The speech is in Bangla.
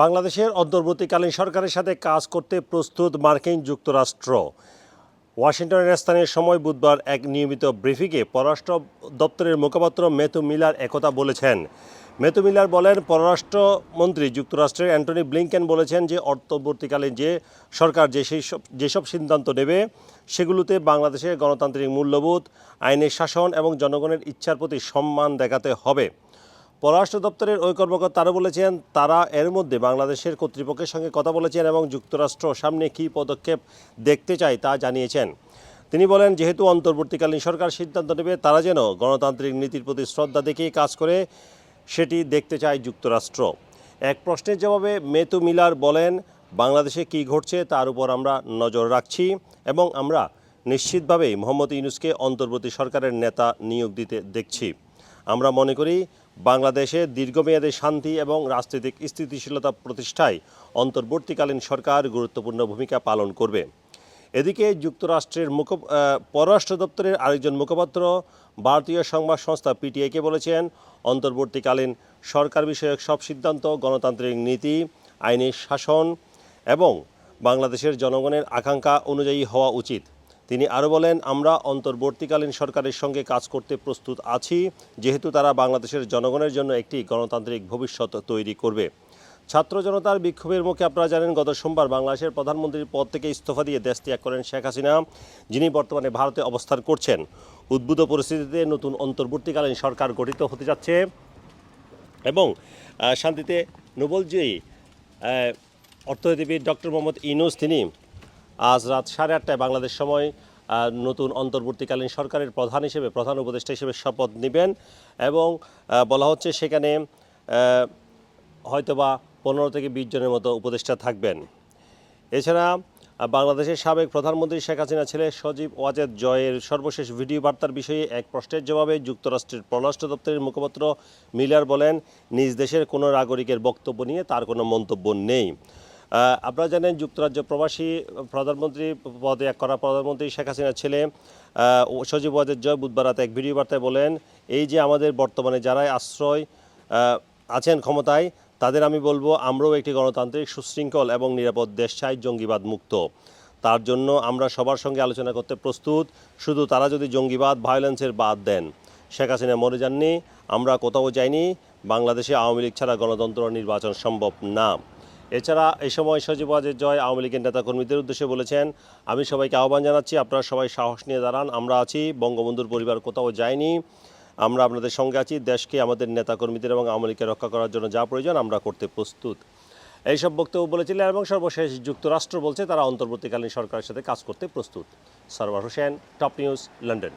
বাংলাদেশের অন্তর্বর্তীকালীন সরকারের সাথে কাজ করতে প্রস্তুত মার্কিন যুক্তরাষ্ট্র। ওয়াশিংটনের স্থানীয় সময় বুধবার এক নিয়মিত ব্রিফিংয়ে পররাষ্ট্র দপ্তরের মুখপাত্র মেথু মিলার একথা বলেছেন। মেথু মিলার বলেন, পররাষ্ট্রমন্ত্রী যুক্তরাষ্ট্রের অ্যান্টনি ব্লিংকেন বলেছেন যে, অন্তর্বর্তীকালীন যে সরকার যে সেই সব যেসব সিদ্ধান্ত নেবে, সেগুলোতে বাংলাদেশের গণতান্ত্রিক মূল্যবোধ, আইনের শাসন এবং জনগণের ইচ্ছার প্রতি সম্মান দেখাতে হবে। পররাষ্ট্র দপ্তরের ওই কর্মকর্তা আরও বলেছেন, তারা এর মধ্যে বাংলাদেশের কর্তৃপক্ষের সঙ্গে কথা বলেছেন এবং যুক্তরাষ্ট্র সামনে কী পদক্ষেপ দেখতে চায় তা জানিয়েছেন। তিনি বলেন, যেহেতু অন্তর্বর্তীকালীন সরকার সিদ্ধান্ত নেবে, তারা যেন গণতান্ত্রিক নীতির প্রতি শ্রদ্ধা দেখিয়ে কাজ করে, সেটি দেখতে চায় যুক্তরাষ্ট্র। এক প্রশ্নের জবাবে মেতু মিলার বলেন, বাংলাদেশে কী ঘটছে তার উপর আমরা নজর রাখছি এবং আমরা নিশ্চিতভাবেই মোহাম্মদ ইউনুসকে অন্তর্বর্তী সরকারের নেতা নিয়োগ দিতে দেখছি। আমরা মনে করি বাংলাদেশে দীর্ঘমেয়াদী শান্তি এবং রাজনৈতিক স্থিতিশীলতা প্রতিষ্ঠায় অন্তর্বর্তীকালীন সরকার গুরুত্বপূর্ণ ভূমিকা পালন করবে। এদিকে যুক্তরাষ্ট্রের মুখ পররাষ্ট্র দপ্তরের আরেকজন মুখপাত্র ভারতীয় সংবাদ সংস্থা পিটিআইকে বলেছেন, অন্তর্বর্তীকালীন সরকার বিষয়ক সব সিদ্ধান্ত, গণতান্ত্রিক নীতি, আইনি শাসন এবং বাংলাদেশের জনগণের আকাঙ্ক্ষা অনুযায়ী হওয়া উচিত। তিনি আরও বলেন, আমরা অন্তর্বর্তীকালীন সরকারের সঙ্গে কাজ করতে প্রস্তুত আছি, যেহেতু তারা বাংলাদেশের জনগণের জন্য একটি গণতান্ত্রিক ভবিষ্যৎ তৈরি করবে। ছাত্র জনতার বিক্ষোভের মুখে আপনারা জানেন, গত সোমবার বাংলাদেশের প্রধানমন্ত্রীর পদ থেকে ইস্তফা দিয়ে দেশ ত্যাগ করেন শেখ হাসিনা, যিনি বর্তমানে ভারতে অবস্থান করছেন। উদ্ভূত পরিস্থিতিতে নতুন অন্তর্বর্তীকালীন সরকার গঠিত হতে যাচ্ছে এবং শান্তিতে নোবেলজয়ী অর্থনীতিবিদ ডক্টর মোহাম্মদ ইনুস তিনি আজ রাত সাড়ে আটটায় বাংলাদেশ সময় নতুন অন্তর্বর্তীকালীন সরকারের প্রধান হিসেবে, প্রধান উপদেষ্টা হিসেবে শপথ নেবেন এবং বলা হচ্ছে সেখানে হয়তোবা পনেরো থেকে বিশ জনের মতো উপদেষ্টা থাকবেন। এছাড়া বাংলাদেশের সাবেক প্রধানমন্ত্রী শেখ হাসিনা ছেলে সজীব ওয়াজেদ জয়ের সর্বশেষ ভিডিও বার্তার বিষয়ে এক প্রশ্নের জবাবে যুক্তরাষ্ট্রের পররাষ্ট্র দপ্তরের মুখপাত্র মিলার বলেন, নিজ দেশের কোনো নাগরিকের বক্তব্য নিয়ে তার কোনো মন্তব্য নেই। আপনারা জানেন যুক্তরাজ্য প্রবাসী প্রধানমন্ত্রী পদে এক করা প্রধানমন্ত্রী শেখ হাসিনার ছেলে সজীব ওয়াজেদ জয় বুধবার রাতে এক ভিডিও বার্তায় বলেন, এই যে আমাদের বর্তমানে যারাই আশ্রয় আছেন ক্ষমতায়, তাদের আমি বলব আমরাও একটি গণতান্ত্রিক সুশৃঙ্খল এবং নিরাপদ দেশ চাই, জঙ্গিবাদ মুক্ত। তার জন্য আমরা সবার সঙ্গে আলোচনা করতে প্রস্তুত। শুধু তারা যদি জঙ্গিবাদ, ভায়োলেন্সের বাদ দেন। শেখ হাসিনা মরে যাননি, আমরা কোথাও যাইনি, বাংলাদেশে আওয়ামী লীগ ছাড়া গণতন্ত্র নির্বাচন সম্ভব না। এছাড়া এই সময় সজীব ওয়াজেদ জয় আওয়ামী লীগের নেতাকর্মীদের উদ্দেশ্যে বলেছেন, আমি সবাইকে আহ্বান জানাচ্ছি, আপনারা সবাই সাহস নিয়ে দাঁড়ান, আমরা আছি, বঙ্গবন্ধুর পরিবার কোথাও যায়নি, আমরা আপনাদের সঙ্গে আছি, দেশকে আমাদের নেতাকর্মীদের এবং আওয়ামী লীগকে রক্ষা করার জন্য যা প্রয়োজন আমরা করতে প্রস্তুত। এইসব বক্তব্য বলেছিলেন এবং সর্বশেষ যুক্তরাষ্ট্র বলছে, তারা অন্তর্বর্তীকালীন সরকারের সাথে কাজ করতে প্রস্তুত। Sarwar Hossain, top news, London.